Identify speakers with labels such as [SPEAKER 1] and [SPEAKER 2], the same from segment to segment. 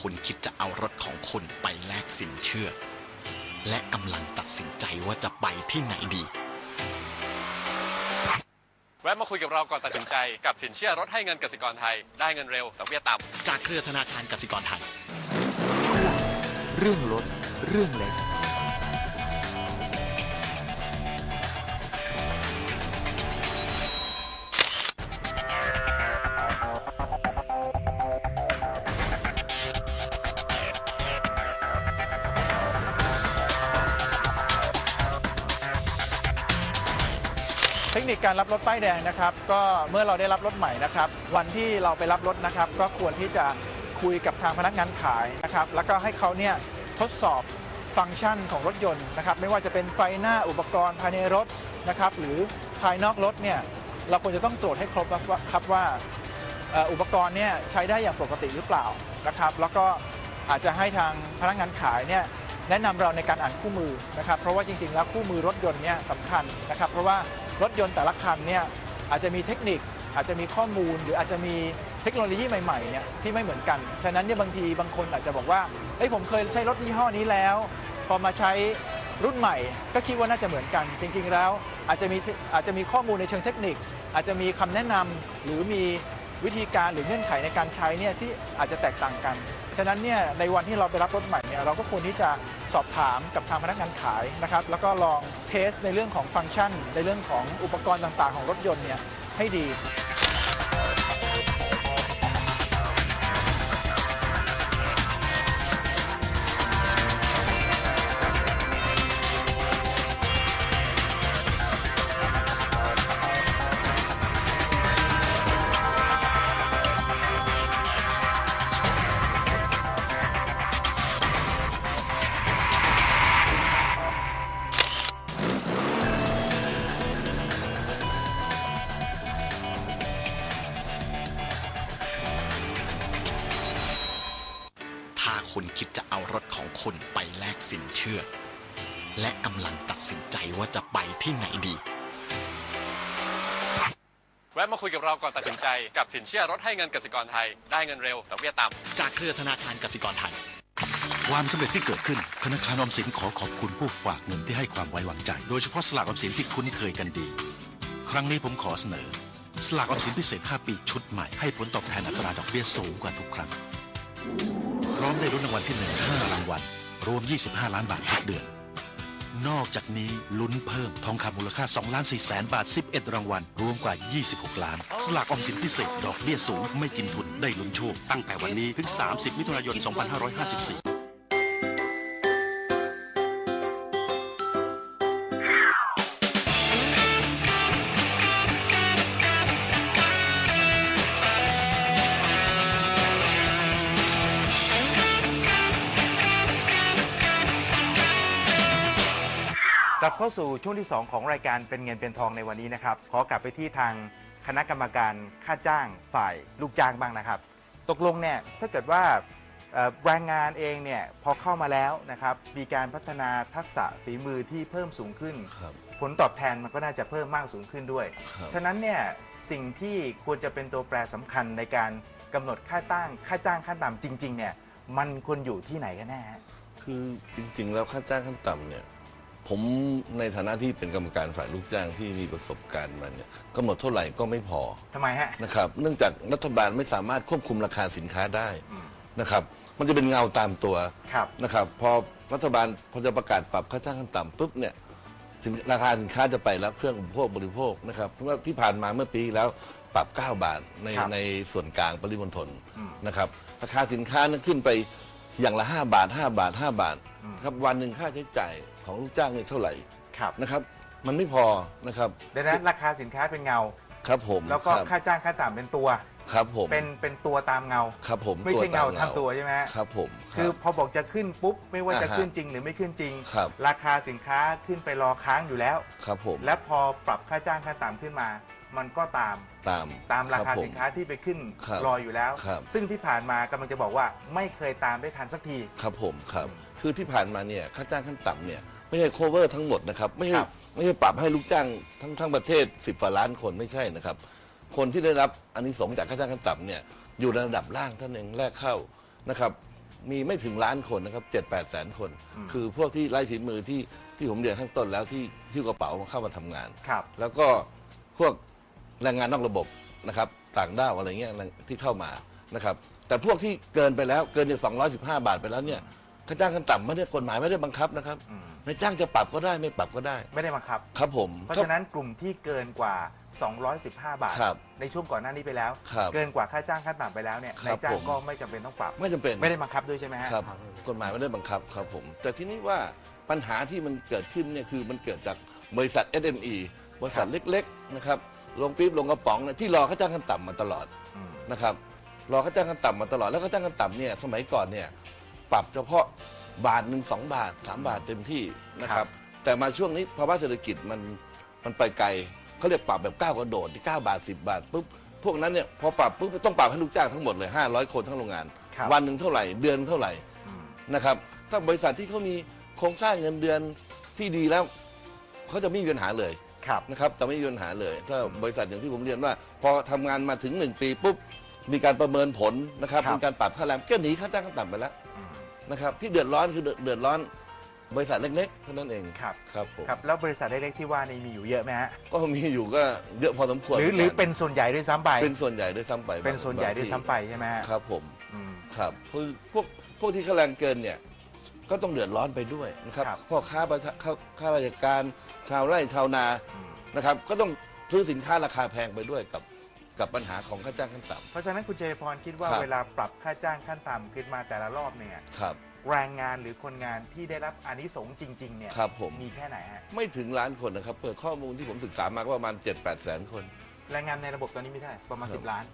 [SPEAKER 1] คุณคิดจะเอารถของคุณไปแลกสินเชื่อ และกำลังตัดสินใจว่าจะไปที่ไหนดี
[SPEAKER 2] แวะมาคุยกับเราก่อนตัดสินใจ กับสินเชื่อรถให้เงินกสิกรไทย ได้เงินเร็วดอกเบี้ยต่ำ
[SPEAKER 1] จากเครือธนาคารกสิกรไทย
[SPEAKER 3] เรื่องรถเรื่องเล็ก
[SPEAKER 4] เทคนิคการรับรถป้ายแดงนะครับ ก็เมื่อเราได้รับรถใหม่นะครับ วันที่เราไปรับรถนะครับ ก็ควรที่จะคุยกับทางพนักงานขายนะครับ แล้วก็ให้เขาเนี่ยทดสอบฟังก์ชันของรถยนต์นะครับ ไม่ว่าจะเป็นไฟหน้าอุปกรณ์ภายในรถนะครับ หรือภายนอกรถเนี่ยเราควรจะต้องตรวจให้ครบครับว่าอุปกรณ์เนี่ยใช้ได้อย่างปกติหรือเปล่านะครับ แล้วก็อาจจะให้ทางพนักงานขายเนี่ยแนะนำเราในการอ่านคู่มือนะครับ เพราะว่าจริงๆแล้วคู่มือรถยนต์เนี่ยสำคัญนะครับ เพราะว่า รถยนต์แต่ละคันเนี่ยอาจจะมีเทคนิค อาจจะมีข้อมูล หรืออาจจะมีเทคโนโลยีใหม่ๆเนี่ยที่ไม่เหมือนกัน ฉะนั้นเนี่ยบางทีบางคนอาจจะบอกว่าเอ้ยผมเคยใช้รถยี่ห้อนี้แล้ว พอมาใช้รุ่นใหม่ ก็คิดว่าน่าจะเหมือนกัน จริง ๆ แล้วอาจจะมีอาจจะมีข้อมูลในเชิงเทคนิค อาจจะมีคำแนะนำหรือมี วิธีการหรือเงื่อนไขในการใช้เนี่ยที่อาจจะแตกต่างกัน ฉะนั้นเนี่ยในวันที่เราไปรับรถใหม่เนี่ยเราก็ควรที่จะสอบถามกับทางพนักงานขายนะครับแล้วก็ลองเทสในเรื่องของฟังก์ชัน ในเรื่องของอุปกรณ์ต่างๆ ของรถยนต์เนี่ยให้ดี
[SPEAKER 1] ลังตัดสินใจว่าจะไปที่ไหนดี
[SPEAKER 2] แวะมาคุยกับเราก่อนตัดสินใจ กับสินเชื่อรถให้เงินกสิกรไทย ได้เงินเร็วดอกเบี้ยต่ำ
[SPEAKER 1] จากเครือธนาคารกสิกรไทย
[SPEAKER 5] ความสำเร็จที่เกิดขึ้น ธนาคารออมสินขอขอบคุณผู้ฝากเงินที่ให้ความไว้วางใจ โดยเฉพาะสลากออมสินที่คุ้นเคยกันดี ครั้งนี้ผมขอเสนอ สลากออมสินพิเศษ 5 ปีชุดใหม่ให้ผลตอบแทนอัตราดอกเบี้ยสูงกว่าทุกครั้ง พร้อมได้รุ่นรางวัลที่1 5รางวัลรวม 25 ล้านบาททุกเดือน นอกจากนี้ลุ้นเพิ่มทองคำมูลค่า2ล้าน4แสนบาท 11 รางวัล รวมกว่า 26 ล้าน สลากออมสินพิเศษ ดอกเบี้ยสูง ไม่กินทุน ได้ลุ้นโชค ตั้งแต่วันนี้ถึง 30 มิถุนายน 2554
[SPEAKER 4] กลับเข้าสู่ช่วงที่ 2 ของรายการเป็นเงินเป็นทองในวันนี้นะครับ ขอกลับไปที่ทางคณะกรรมการค่าจ้างฝ่ายลูกจ้างบ้างนะครับ ตกลงเนี่ยถ้าเกิดว่าเอ่อแรงงานเองเนี่ยพอเข้ามาแล้วนะครับ มีการพัฒนาทักษะฝีมือที่เพิ่มสูงขึ้น
[SPEAKER 6] ครับ
[SPEAKER 4] ผลตอบแทนมันก็น่าจะเพิ่มมากสูงขึ้นด้วย
[SPEAKER 6] ครับ
[SPEAKER 4] ฉะนั้นเนี่ยสิ่งที่ควรจะเป็นตัวแปรสำคัญในการกำหนดค่าตั้งค่าจ้างขั้นต่ำจริงๆเนี่ยมันควรอยู่ที่ไหนกันแน่ฮะ
[SPEAKER 6] คือจริง ๆ แล้วค่าจ้างขั้นต่ำเนี่ย ผมในฐานะที่เป็นกรรมการฝ่ายลูกจ้างที่มีประสบการณ์มาเนี่ยกำหนดเท่าไหร่ก็ไม่พอ
[SPEAKER 4] ทำไมฮะ
[SPEAKER 6] นะครับ เนื่องจากรัฐบาลไม่สามารถควบคุมราคาสินค้าได้
[SPEAKER 4] อืม
[SPEAKER 6] นะครับ มันจะเป็นเงาตามตัว
[SPEAKER 4] ครับ
[SPEAKER 6] นะครับ พอรัฐบาลพอจะประกาศปรับค่าจ้างขั้นต่ำปุ๊บเนี่ยสินราคาสินค้าจะไปแล้วเครื่องอุปโภคบริโภคนะครับเพราะว่าที่ผ่านมาเมื่อปีที่แล้วปรับ 9 บาทใน
[SPEAKER 4] ครับ
[SPEAKER 6] ในส่วนกลางปริมณฑล
[SPEAKER 4] อืม
[SPEAKER 6] นะครับราคาสินค้านั้นขึ้นไปอย่างละ 5 บาท 5 บาท 5 บาท
[SPEAKER 4] อืม
[SPEAKER 6] นะครับวันหนึ่งค่าใช้จ่าย ของลูกจ้างเนี่ยเท่าไหร่
[SPEAKER 4] ครับ
[SPEAKER 6] นะครับ มันไม่พอนะครับ
[SPEAKER 4] ดังนั้นราคาสินค้าเป็นเงา
[SPEAKER 6] ครับผม
[SPEAKER 4] แล้วก็
[SPEAKER 6] ครับ
[SPEAKER 4] ค่าจ้างค่าต่ำเป็นตัว
[SPEAKER 6] ครับผม
[SPEAKER 4] เป็นเป็นตัวตามเงา
[SPEAKER 6] ครับผม
[SPEAKER 4] ไม่ใช่เงา
[SPEAKER 6] ต
[SPEAKER 4] ทำตัวใช่ไหมฮะ
[SPEAKER 6] ครับผม
[SPEAKER 4] คือ
[SPEAKER 6] รับ
[SPEAKER 4] พอบอกจะขึ้นปุ๊บไม่ว่าจะ
[SPEAKER 6] อ่าฮะ
[SPEAKER 4] ขึ้นจริงหรือไม่ขึ้นจริง
[SPEAKER 6] ครับ
[SPEAKER 4] ราคาสินค้าขึ้นไปรอค้างอยู่แล้ว
[SPEAKER 6] ครับผม
[SPEAKER 4] และพอปรับค่าจ้างค่าต่ำขึ้นมามันก็ตาม
[SPEAKER 6] ตาม
[SPEAKER 4] ตามราคา
[SPEAKER 6] บผ
[SPEAKER 4] สินค้าที่ไปขึ้น
[SPEAKER 6] ครับ
[SPEAKER 4] รออยู่แล้ว
[SPEAKER 6] ครับ
[SPEAKER 4] ซึ่งที่ผ่านมากำลังจะบอกว่าไม่เคยตามได้ทันสักที
[SPEAKER 6] ครับผมครับ
[SPEAKER 4] อืม
[SPEAKER 6] คือที่ผ่านมาเนี่ยค่าจ้างขั้นต่ำเนี่ย ไม่ใช่ cover ทั้งหมดนะครับไม่ใช่
[SPEAKER 4] ครับ
[SPEAKER 6] ไม่ใช่ปรับให้ลูกจ้างทั้งทั้งประเทศ10กว่าล้านคนไม่ใช่นะครับ คนที่ได้รับอันนี้สงส์จากค่าจ้างขั้นต่ำเนี่ยอยู่ในระดับล่างเท่านเองแรกเข้านะครับ มีไม่ถึงล้านคนนะครับเจ็ดแปดแสนคน คือพวกที่ไล่ฝีมือที่ที่ผมเรียนข้างต้นแล้วที่ที่กระเป๋าเข้ามาทำงาน
[SPEAKER 7] ครับ
[SPEAKER 6] แล้วก็พวกแรงงานนอกระบบนะครับ ต่างด้าวอะไรเงี้ยที่เข้ามานะครับ แต่พวกที่เกินไปแล้วเกินจาก215 บาทไปแล้วเนี่ย ค่าจ้างขั้นต่ำไม่ได้กฎหมายไม่ได้บังคับนะครับ
[SPEAKER 7] อืม
[SPEAKER 6] นายจ้างจะปรับก็ได้ไม่ปรับก็ได้
[SPEAKER 7] ไม่ได้บังคับ
[SPEAKER 6] ครับผม
[SPEAKER 7] เพราะฉะนั้นกลุ่มที่เกินกว่า 215 บาท
[SPEAKER 6] ครับ
[SPEAKER 7] ในช่วงก่อนหน้านี้ไปแล้ว
[SPEAKER 6] ครับ
[SPEAKER 7] เกินกว่าค่าจ้างขั้นต่ำไปแล้วเนี่ย
[SPEAKER 6] ครับ
[SPEAKER 7] นายจ้าง
[SPEAKER 6] ผม
[SPEAKER 7] ก็ไม่จำเป็นต้องปรับ
[SPEAKER 6] ไม่จำเป็น
[SPEAKER 7] ไม่ได้บังคับด้วยใช่ไหมฮะ
[SPEAKER 6] ครับกฎหมายไม่ได้บังคับครับผม แต่ทีนี้ว่าปัญหาที่มันเกิดขึ้นเนี่ยคือมันเกิดจากบริษัท SME บริษัทเล็กๆนะครับลงปี๊บลงกระป๋องเนี่ยที่รอค่าจ้างขั้นต่ำมาตลอด
[SPEAKER 7] อืม
[SPEAKER 6] นะครับรอค่าจ้างขั้นต่ำมาตลอดแล้วค่าจ้างขั้นต่ำเนี่ยสมัยก่อนเนี่ย ปรับเฉพาะบาทหนึ่งสองบาทสามบาทเต็มที่นะครับ แต่มาช่วงนี้ภาวะเศรษฐกิจมันมันไปไกลเขาเรียกปรับแบบก้าวกระโดดที่9บาท 10 บาทปุ๊บพวกนั้นเนี่ยพอปรับปุ๊บต้องปรับให้ลูกจ้างทั้งหมดเลย 500 คนทั้งโรงงาน
[SPEAKER 7] ครับ
[SPEAKER 6] วันหนึ่งเท่าไหร่เดือนเท่าไหร่
[SPEAKER 7] อืม
[SPEAKER 6] นะครับ ถ้าบริษัทที่เขามีโครงสร้างเงินเดือนที่ดีแล้วเขาจะไม่มีปัญหาเลย
[SPEAKER 7] ครับ
[SPEAKER 6] นะครับแต่ไม่มีปัญหาเลย ถ้าบริษัทอย่างที่ผมเรียนว่า พอทำงานมาถึง 1 ปีปุ๊บ มีการประเมินผลนะครับ
[SPEAKER 7] ครับ
[SPEAKER 6] มีการปรับค่าแรงก็หนีค่าจ้างขั้นต่ำไปแล้ว
[SPEAKER 7] อืม
[SPEAKER 6] นะครับที่เดือดร้อนคือเดือดร้อนบริษัทเล็กๆเท่านั้นเอง
[SPEAKER 7] ครับ
[SPEAKER 6] ครับผม
[SPEAKER 7] ครับ แล้วบริษัทเล็กๆที่ว่านี่มีอยู่เยอะไหมฮะ
[SPEAKER 6] ก็มีอยู่ก็เยอะพอสมควร
[SPEAKER 7] หรือหรือเป็นส่วนใหญ่ด้วยซ้ำไป
[SPEAKER 6] เป็นส่วนใหญ่ด้วยซ้ำไป
[SPEAKER 7] เป็นส่วนใหญ่
[SPEAKER 6] บาง
[SPEAKER 7] ด้วย
[SPEAKER 6] ที่
[SPEAKER 7] ซ้ำไปใช่ไหมฮะ
[SPEAKER 6] ครับผม
[SPEAKER 7] อืม
[SPEAKER 6] ครับคือพวกพวกที่ค่าแรงเกินเนี่ยก็ต้องเดือดร้อนไปด้วยนะครับ
[SPEAKER 7] ครับ
[SPEAKER 6] พ่อค้าประชาข้าข้าราชการชาวไร่ชาวนา
[SPEAKER 7] อืม
[SPEAKER 6] นะครับ ก็ต้องซื้อสินค้าราคาแพงไปด้วยกับ กับปัญหาของค่าจ้างขั้นต่
[SPEAKER 7] เพราะฉะนั้นคุณเจพรคิดว่า
[SPEAKER 6] ครับ
[SPEAKER 7] เวลาปรับค่าจ้างขั้นต่ำขึ้นมาแต่ละรอบเนี่ยำ
[SPEAKER 6] ครับ
[SPEAKER 7] แรงงานหรือคนงานที่ได้รับอานิสงส์จริง ๆ เนี่ย
[SPEAKER 6] ครับผม
[SPEAKER 7] มีแค่ไหนฮะ
[SPEAKER 6] ไม่ถึงล้านคนนะครับ เปิดข้อมูลที่ผมศึกษามาก็ประมาณ 7 8 แสนคน
[SPEAKER 7] แรงงานในระบบตอนนี้มีเท่าไหร่ประมาณ
[SPEAKER 6] ครับ
[SPEAKER 7] 10 ล้าน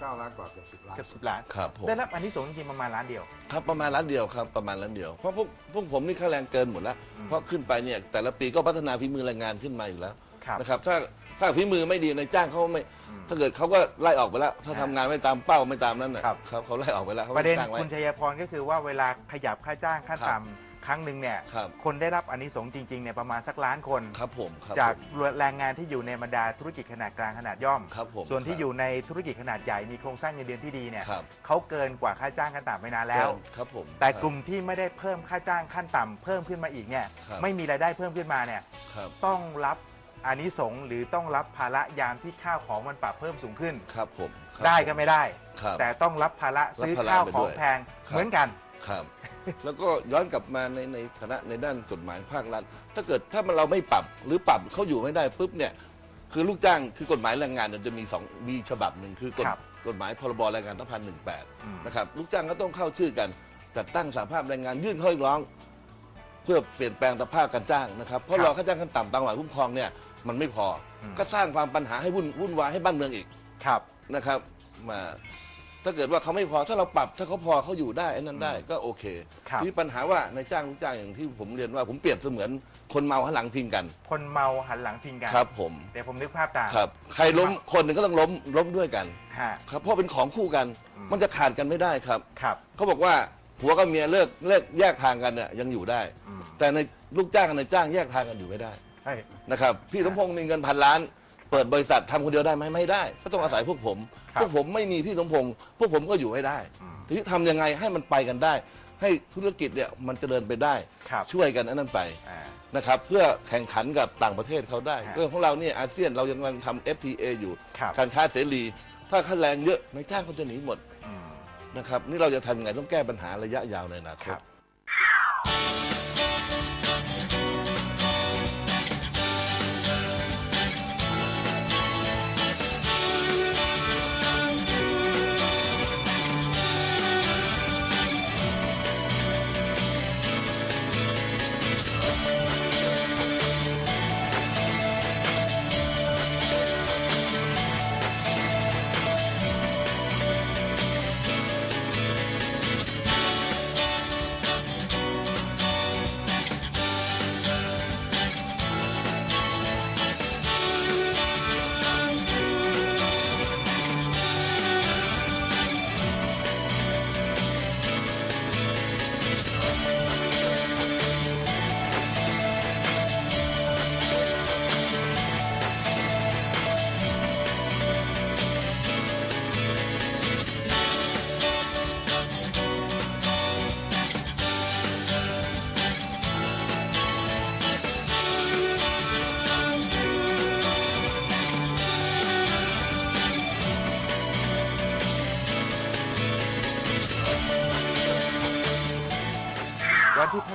[SPEAKER 3] เก้าล้านกว่าเกือบสิบล้าน
[SPEAKER 7] เกือบ10ล้าน
[SPEAKER 6] ครับผม
[SPEAKER 7] ได้รับอานิสงส์จริงๆประมาณล้านเดียว
[SPEAKER 6] ครับประมาณล้านเดียวครับประมาณล้านเดียวเพราะพวกพวกผมนี่ค่าแรงเกินหมดแล้ว
[SPEAKER 7] อืม
[SPEAKER 6] เพราะขึ้นไปเนี่ยแต่ละปีก็พัฒนาฝีมือแรงงานขึ้นมาอยู่แล้ว
[SPEAKER 7] ครับ
[SPEAKER 6] นะครับถ้า ถ้าฝีมือไม่ดีในายจ้างเขาไม่
[SPEAKER 7] อืม
[SPEAKER 6] ถ้าเกิดเขาก็ไล่ออกไปแล้ว ถ้า
[SPEAKER 7] อ่า
[SPEAKER 6] ทำงานไม่ตามเป้าไม่ตามนั้นนะครับ เขาเขาไล่ออกไปแล้วเขา
[SPEAKER 7] ประเด็น
[SPEAKER 6] ไม่จ้างไว้
[SPEAKER 7] คุณชัยพรก็คือว่าเวลาขยับค่าจ้างขั้น
[SPEAKER 6] ครับ
[SPEAKER 7] ต่ำครั้งหนึ่งเนี่ย
[SPEAKER 6] ครับ
[SPEAKER 7] คนได้รับอานิสงส์จริงๆเนี่ยประมาณสักล้านคน
[SPEAKER 6] ครับผมครับ
[SPEAKER 7] จาก
[SPEAKER 6] ผม
[SPEAKER 7] แรงงานที่อยู่ในบรรดาธุรกิจขนาดกลางขนาดย่อม
[SPEAKER 6] ครับผม
[SPEAKER 7] ส่วนที่
[SPEAKER 6] ครับ
[SPEAKER 7] อยู่ในธุรกิจขนาดใหญ่มีโครงสร้างเงินเดือนที่ดีเนี่ย
[SPEAKER 6] ครับ
[SPEAKER 7] เขาเกินกว่าค่าจ้างขั้นต่ำไปนานแล้ว
[SPEAKER 6] ครับผม
[SPEAKER 7] แต่กลุ่มที่ไม่ได้เพิ่มค่าจ้างขั้นต่ำเพิ่มขึ้นมาอีกเนี่ย
[SPEAKER 6] ครับ
[SPEAKER 7] ไม่มีรายได้เพิ่มขึ้นมาเนี่ย
[SPEAKER 6] ครับ
[SPEAKER 7] ต้องรับ อานิสงส์หรือต้องรับภาระยามที่ข้าวของมันปรับเพิ่มสูงขึ้น
[SPEAKER 6] ครับผมครับ
[SPEAKER 7] ได้ก็ไม่ได้
[SPEAKER 6] ครับ
[SPEAKER 7] แต่ต้องรับภาระซื้อ
[SPEAKER 6] รับภาระ
[SPEAKER 7] ข้าว
[SPEAKER 6] ไป
[SPEAKER 7] ข
[SPEAKER 6] ด้
[SPEAKER 7] อ
[SPEAKER 6] ว
[SPEAKER 7] ง
[SPEAKER 6] ย
[SPEAKER 7] แพง
[SPEAKER 6] ครับ
[SPEAKER 7] เหมือนกัน
[SPEAKER 6] ครับ แล้วก็ย้อนกลับมาในในฐานะในด้านกฎหมายภาครัฐ ถ้าเกิดถ้ามันเราไม่ปรับหรือปรับเขาอยู่ไม่ได้ปุ๊บเนี่ย คือลูกจ้างคือกฎหมายแรงงานเนี่ยจะมีสองมีฉบับหนึ่งคือกฎ
[SPEAKER 7] ครับ
[SPEAKER 6] กฎหมายพรบแรงงานตั้งพันหนึ่งแปด
[SPEAKER 7] อืม
[SPEAKER 6] นะครับลูกจ้างก็ต้องเข้าชื่อกันจัดตั้งสาภาพแรงงานยื่นข้อเรียกร้อง เพื่อเปลี่ยนแปลงสภาพการจ้างนะครับเพราะ
[SPEAKER 7] ครับ
[SPEAKER 6] รอค่าจ้างขั้นต่ำตามกฎหมายคุ้มครองเนี่ย มันไม่พออ
[SPEAKER 7] ม
[SPEAKER 6] ก็สร้างความปัญหาให้วุ่นวุ่นวายให้บ้านเมืองอีก
[SPEAKER 7] ครับ
[SPEAKER 6] นะครับมาถ้าเกิดว่าเขาไม่พอถ้าเราปรับ ถ้าเขาพอเขาอยู่ได้ไอ้นั่นได้ก็โอเค
[SPEAKER 7] ครับ
[SPEAKER 6] ที่ปัญหาว่าในจ้างลูกจ้างอย่างที่ผมเรียนว่าผมเปรียบเสมือนคนเมาหันหลังพิงกัน
[SPEAKER 7] คนเมาหันหลังพิงกัน
[SPEAKER 6] ครับผม
[SPEAKER 7] เดี๋ยวผมนึกภาพตาม
[SPEAKER 6] ครับ ใครล้มคนหนึ่งก็ต้องล้มล้มด้วยกัน
[SPEAKER 7] ฮะ
[SPEAKER 6] ครับเพราะเป็นของคู่กัน
[SPEAKER 7] อืม
[SPEAKER 6] มันจะขาดกันไม่ได้ครับ
[SPEAKER 7] ครับ
[SPEAKER 6] เขาบอกว่าผัวกับเมียเลิกเลิกแยกทางกันเนี่ยยังอยู่ได้
[SPEAKER 7] อืม
[SPEAKER 6] แต่ในลูกจ้างกับนายจ้างแยกทางกันอยู่ไม่ได้
[SPEAKER 7] ใช่
[SPEAKER 6] นะครับพี่สมพงษ์มีเงินพันล้าน เปิดบริษัททำคนเดียวได้ไหมไม่ได้ก็ต้องอาศัยพวกผม
[SPEAKER 7] ครับ
[SPEAKER 6] พวกผมไม่มีพี่สมพงษ์พวกผมก็อยู่ไม่ได้
[SPEAKER 7] อืม
[SPEAKER 6] ทีนี้ทำยังไงให้มันไปกันได้ ให้ธุรกิจเนี่ยมันเจริญไปได้
[SPEAKER 7] ครับ
[SPEAKER 6] ช่วยกันอันนั้นไป
[SPEAKER 7] อ่า
[SPEAKER 6] นะครับเพื่อแข่งขันกับต่างประเทศเขาได้
[SPEAKER 7] ฮะ
[SPEAKER 6] เรื่องของเราเนี่ยอาเซียนเรายังกำลังทำ FTA อยู่
[SPEAKER 7] ครับ
[SPEAKER 6] การค้าเสรี ถ้าค่าแรงเยอะนายจ้างเขาจะหนีหมด
[SPEAKER 7] อืม
[SPEAKER 6] นะครับนี่เราจะทำยังไงต้องแก้ปัญหาระยะยาวในอนาค
[SPEAKER 7] ครั
[SPEAKER 6] ต
[SPEAKER 7] บ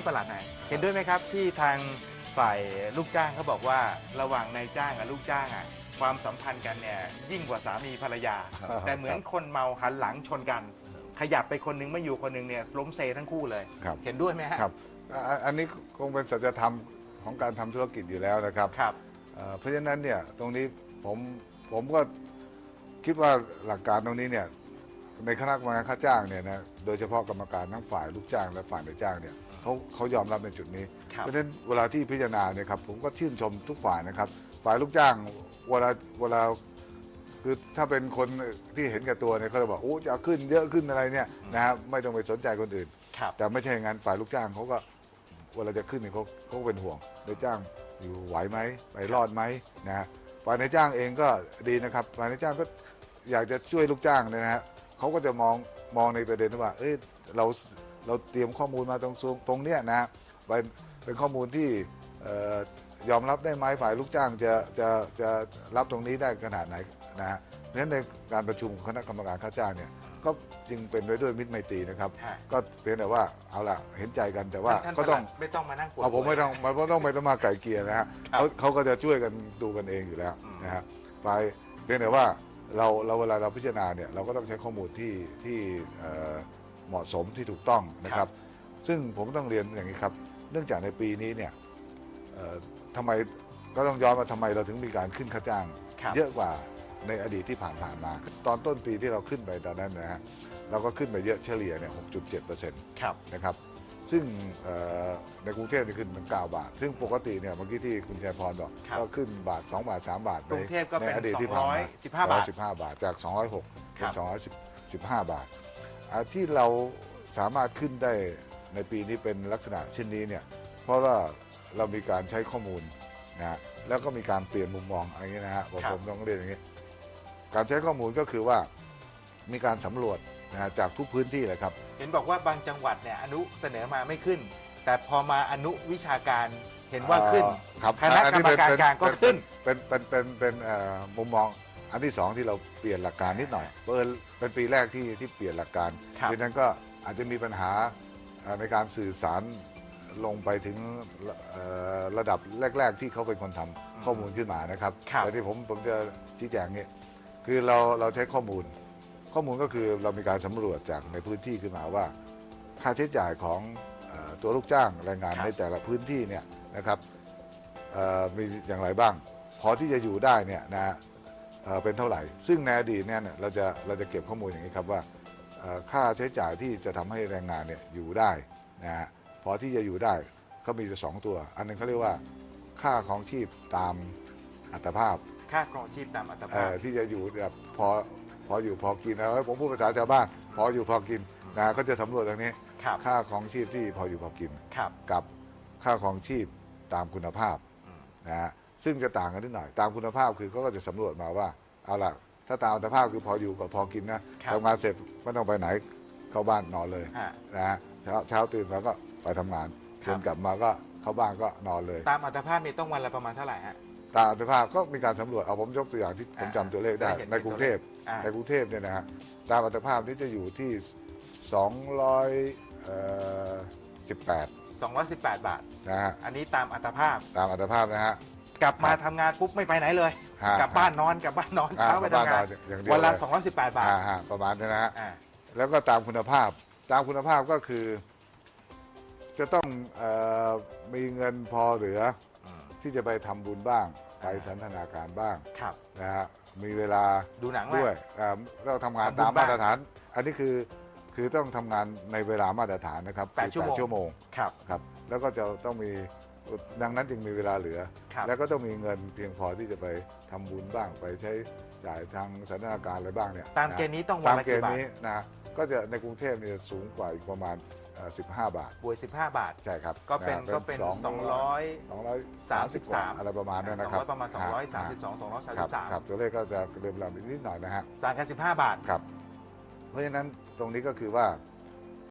[SPEAKER 7] ย้อนที่ท่านประหลัดหน่อยเห็นด้วยไหมครับที่ทางฝ่ายลูกจ้างเขาบอกว่าระหว่างนายจ้างกับลูกจ้างอะความสัมพันธ์กันเนี่ยยิ่งกว่าสามีภรรยา แต่เหมือนคนเมาหันหลังชนกัน ขยับไปคนหนึงไม่อยู่คนหนึงเนี่ยล้มเซทั้งคู่เลย
[SPEAKER 8] ครับ
[SPEAKER 7] เห็นด้วยไหมฮะ
[SPEAKER 8] ครับอ่าอันนี้คงเป็นสัจธรรมของการทำธุรกิจอยู่แล้วนะครับ
[SPEAKER 7] ครับ
[SPEAKER 8] เอ่อเพราะฉะนั้นเนี่ยตรงนี้ผมผมก็คิดว่าหลักการตรงนี้เนี่ยในคณะกรรมการค่าจ้างเนี่ยนะโดยเฉพาะกรรมการทั้งฝ่ายลูกจ้างและฝ่ายนายจ้างเนี่ย เขาเขายอมรับในจุดนี้
[SPEAKER 7] ครับ
[SPEAKER 8] เพราะฉะนั้นเวลาที่พิจารณาเนี่ยครับผมก็ชื่นชมทุกฝ่ายนะครับ ฝ่ายลูกจ้างเวลาเวลาคือถ้าเป็นคนที่เห็นแก่ตัวเนี่ยเขาจะบอกโอ้จะเอาขึ้นเยอะขึ้นอะไรเนี่ยนะครับไม่ต้องไปสนใจคนอื่น
[SPEAKER 7] ครับ
[SPEAKER 8] แต่ไม่ใช่อย่างนั้นฝ่ายลูกจ้างเขาก็เวลาจะขึ้นเนี่ยเขาเขาก็เป็นห่วงนายจ้างอยู่ไหวไหมไปรอดไหมนะฮะฝ่ายนายจ้างเองก็ดีนะครับฝ่ายนายจ้างก็อยากจะช่วยลูกจ้างเนยนะฮะเขาก็จะมองมองในประเด็นที่ว่าเอ้ยเรา เราเตรียมข้อมูลมาตรงตรงตรงเนี้ยนะฮะเป็นเป็นข้อมูลที่เอ่อยอมรับได้ไหมฝ่ายลูกจ้างจะจะจะรับตรงนี้ได้ขนาดไหนนะฮะเพราะฉะนั้นในการประชุมของคณะกรรมการค่าจ้างเนี่ยก็จึงเป็นไปด้วยมิตรไมตรีนะครับ
[SPEAKER 7] ฮะ
[SPEAKER 8] ก็เพียงแต่ว่าเอาล่ะเห็นใจกันแต่ว่า
[SPEAKER 7] ท่าน
[SPEAKER 8] ก็ต้อง
[SPEAKER 7] ประหลัดไม่ต้องมานั่งปวด
[SPEAKER 8] เอาผม
[SPEAKER 7] หัว
[SPEAKER 8] ไม่ต้องไม่ต้องไม่ต้องมาไก่เกลียร์นะฮะ
[SPEAKER 7] ครับ
[SPEAKER 8] เขาเขาก็จะช่วยกันดูกันเองอยู่แล้ว
[SPEAKER 7] อืม
[SPEAKER 8] นะฮะฝ่ายเพียงแต่ว่าเราเราเวลาเราพิจารณาเนี่ยเราก็ต้องใช้ข้อมูลที่ที่ เอ่อเหมาะสมที่ถูกต้องนะครับ ซึ่งผมต้องเรียนอย่างนี้ครับ เนื่องจากในปีนี้เนี่ยเอ่อทำไมก็ต้องย้อนมาทำไมเราถึงมีการขึ้นค่าจ้าง
[SPEAKER 7] ครับ
[SPEAKER 8] เยอะกว่าในอดีตที่ผ่านผ่านๆมา ตอนต้นปีที่เราขึ้นไปตอนนั้นนะฮะเราก็ขึ้นไปเยอะเฉลี่ยเนี่ย 6.7เปอร์เซ็นต์
[SPEAKER 7] ครับ
[SPEAKER 8] นะครับซึ่งเอ่อในกรุงเทพนี่ขึ้นเป็น9บาท ซึ่งปกติเนี่ยเมื่อกี้ที่คุณชัยพรบอก
[SPEAKER 7] ครับ
[SPEAKER 8] ก็ขึ้นบาท 2 บาท 3 บาท
[SPEAKER 7] กรุงเทพก็เป็น
[SPEAKER 8] ใอดีตที่ผ่านมา
[SPEAKER 7] 215 บาท
[SPEAKER 8] 115 บาทจาก 206
[SPEAKER 7] ค
[SPEAKER 8] เป็
[SPEAKER 7] รั
[SPEAKER 8] น
[SPEAKER 7] บ
[SPEAKER 8] 215 บาทอ่า ที่เราสามารถขึ้นได้ในปีนี้เป็นลักษณะเช่นนี้เนี่ยเพราะว่าเรามีการใช้ข้อมูลนะฮะแล้วก็มีการเปลี่ยนมุมมองอะไรอย่างเงี้ยนะฮะผม
[SPEAKER 7] ครับ
[SPEAKER 8] ผมต้องเรียนอย่างนี้ การใช้ข้อมูลก็คือว่ามีการสำรวจนะฮะจากทุกพื้นที่เลยครับ
[SPEAKER 7] เห็นบอกว่าบางจังหวัดเนี่ยอนุเสนอมาไม่ขึ้น แต่พอมาอนุวิชาการเห็นว่าขึ้น
[SPEAKER 8] เอ่อครับ
[SPEAKER 7] คณะกรรมการ
[SPEAKER 8] อันนี้เป็น
[SPEAKER 7] กลางก็ขึ้น
[SPEAKER 8] เป็นเป็นเป็นเป็นเอ่อมุมมอง อันที่สองที่เราเปลี่ยนหลักการนิดหน่อยเปิดเป็นปีแรกที่ที่เปลี่ยนหลักการ
[SPEAKER 7] ครับ
[SPEAKER 8] ดังนั้นก็อาจจะมีปัญหาเอ่อในการสื่อสารลงไปถึงเอ่อระดับแรก ๆ ที่เขาเป็นคนทำข้อมูลขึ้นมานะครับ
[SPEAKER 7] ครับ
[SPEAKER 8] แต่ที่ผมผมจะชี้แจงเนี่ยคือเราเราใช้ข้อมูล ข้อมูลก็คือเรามีการสำรวจจากในพื้นที่ขึ้นมาว่า ค่าใช้จ่ายของเออตัวลูกจ้างแรงงาน
[SPEAKER 7] ครับ
[SPEAKER 8] ในแต่ละพื้นที่เนี่ยนะครับ เอ่อมีอย่างไรบ้าง พอที่จะอยู่ได้เนี่ยนะฮะ เอ่อเป็นเท่าไหร่ ซึ่งในอดีตเนี่ยเนี่ยเราจะเราจะเก็บข้อมูลอย่างนี้ครับว่าเอ่อค่าใช้จ่ายที่จะทำให้แรงงานเนี่ยอยู่ได้นะฮะพอที่จะอยู่ได้เขามีอยู่สองตัว อันหนึงเขาเรียกว่าค่าของชีพตามอัตภาพ
[SPEAKER 7] ค่าครองชีพตามอัต
[SPEAKER 8] เอ่
[SPEAKER 7] ภาพ
[SPEAKER 8] อที่จะอยู่แบบพอพออยู่พอกินนะผมพูดภาษาชาวบ้าน พออยู่พอกินนะก็จะสำรวจตรงนี้
[SPEAKER 7] ครับ
[SPEAKER 8] ค่าของชีพที่พออยู่พอกิน
[SPEAKER 7] ครับ
[SPEAKER 8] กับค่าของชีพตามคุณภาพ
[SPEAKER 7] อืม
[SPEAKER 8] นะฮะ ซึ่งจะต่างกันนิดหน่อย ตามคุณภาพคือเขาก็จะสำรวจมาว่าเอาล่ะถ้าตามคุณภาพคือพออยู่กับพอกินนะครับ ทำงานเสร็จไม่ต้องไปไหนเข้าบ้านนอนเลย
[SPEAKER 7] ฮะ
[SPEAKER 8] นะฮะเช้าเช้าตื่นมาก็ไปทำงาน
[SPEAKER 7] ครับ
[SPEAKER 8] เดินกลับมาก็เข้าบ้านก็นอนเลย
[SPEAKER 7] ตามอัตภาพนี่ต้องวันละประมาณเท่าไหร่ฮะ
[SPEAKER 8] ตามคุณภาพก็มีการสำรวจเอาผมยกตัวอย่างที่ผมจำตัวเลขได้
[SPEAKER 7] ได้เห็น
[SPEAKER 8] ในกรุงเทพ
[SPEAKER 7] อ่า
[SPEAKER 8] ในกรุงเทพเนี่ยนะฮะตามอัตภาพนี่จะอยู่ที่218
[SPEAKER 7] 218 บาท
[SPEAKER 8] นะฮะ
[SPEAKER 7] อันนี้ตามอัตภาพ
[SPEAKER 8] ตามอัตภาพนะฮะ
[SPEAKER 7] กลับมา
[SPEAKER 8] ครับ
[SPEAKER 7] ทำงานปุ๊บไม่ไปไหนเลย
[SPEAKER 8] ฮะ
[SPEAKER 7] กลับบ้านนอนกลับบ้านนอน
[SPEAKER 8] อ่า
[SPEAKER 7] เช้าไป
[SPEAKER 8] กลับ
[SPEAKER 7] ทำงาน
[SPEAKER 8] บ้านนอนอย่างเดียว
[SPEAKER 7] วันละ
[SPEAKER 8] เลย
[SPEAKER 7] 218 บาท
[SPEAKER 8] อ่าฮะประมาณนี้นะฮะ
[SPEAKER 7] อ่า
[SPEAKER 8] แล้วก็ตามคุณภาพ ตามคุณภาพก็คือ จะต้องเออมีเงินพอเหลือ
[SPEAKER 7] อืม
[SPEAKER 8] ที่จะไปทำบุญบ้าง ไป
[SPEAKER 7] อ่า
[SPEAKER 8] สันทนาการบ้าง
[SPEAKER 7] ครับ
[SPEAKER 8] นะฮะมีเวลา
[SPEAKER 7] ดูหนัง
[SPEAKER 8] ด้วย
[SPEAKER 7] บ้าง
[SPEAKER 8] อ่าเราทำงาน
[SPEAKER 7] ทำบุญ
[SPEAKER 8] ตามมาตร
[SPEAKER 7] บ้าง
[SPEAKER 8] ฐาน อันนี้คือคือต้องทำงานในเวลามาตรฐานนะครับ
[SPEAKER 7] แปด
[SPEAKER 8] คือ
[SPEAKER 7] ชั่วโมง
[SPEAKER 8] ชั่วโมง
[SPEAKER 7] ครับ
[SPEAKER 8] ครับ แล้วก็จะต้องมี ดังนั้นจึงมีเวลาเหลือ
[SPEAKER 7] ครับ
[SPEAKER 8] แล้วก็ต้องมีเงินเพียงพอที่จะไปทำบุญบ้างไปใช้จ่ายทางสันทนาการอะไรบ้างเนี่ย
[SPEAKER 7] ตามะเกณฑ์นี้ต้องวัน
[SPEAKER 8] ตาม
[SPEAKER 7] ละ
[SPEAKER 8] เก
[SPEAKER 7] กี่
[SPEAKER 8] ณฑ์
[SPEAKER 7] บาท
[SPEAKER 8] นี้นะก็จะในกรุงเทพเนี่ยสูงกว่าอีกประมาณเอ่อ15 บาท
[SPEAKER 7] บวย 15 บาท
[SPEAKER 8] ใช่ครับ
[SPEAKER 7] ก็เป็นะก็เป็น
[SPEAKER 8] สอง
[SPEAKER 7] 200
[SPEAKER 8] ร้อยสามสิบกว่า
[SPEAKER 7] 33
[SPEAKER 8] อะไรประมาณนั้นนะครับ
[SPEAKER 7] 200ประมาณ
[SPEAKER 8] ฮ
[SPEAKER 7] 232
[SPEAKER 8] ครับครับ
[SPEAKER 7] 233
[SPEAKER 8] ตัวเลขก็จะเริ่มลำนิดหน่อยนะฮะ
[SPEAKER 7] ต่างกัน 15 บาท
[SPEAKER 8] ครับเพราะฉะนั้นตรงนี้ก็คือว่า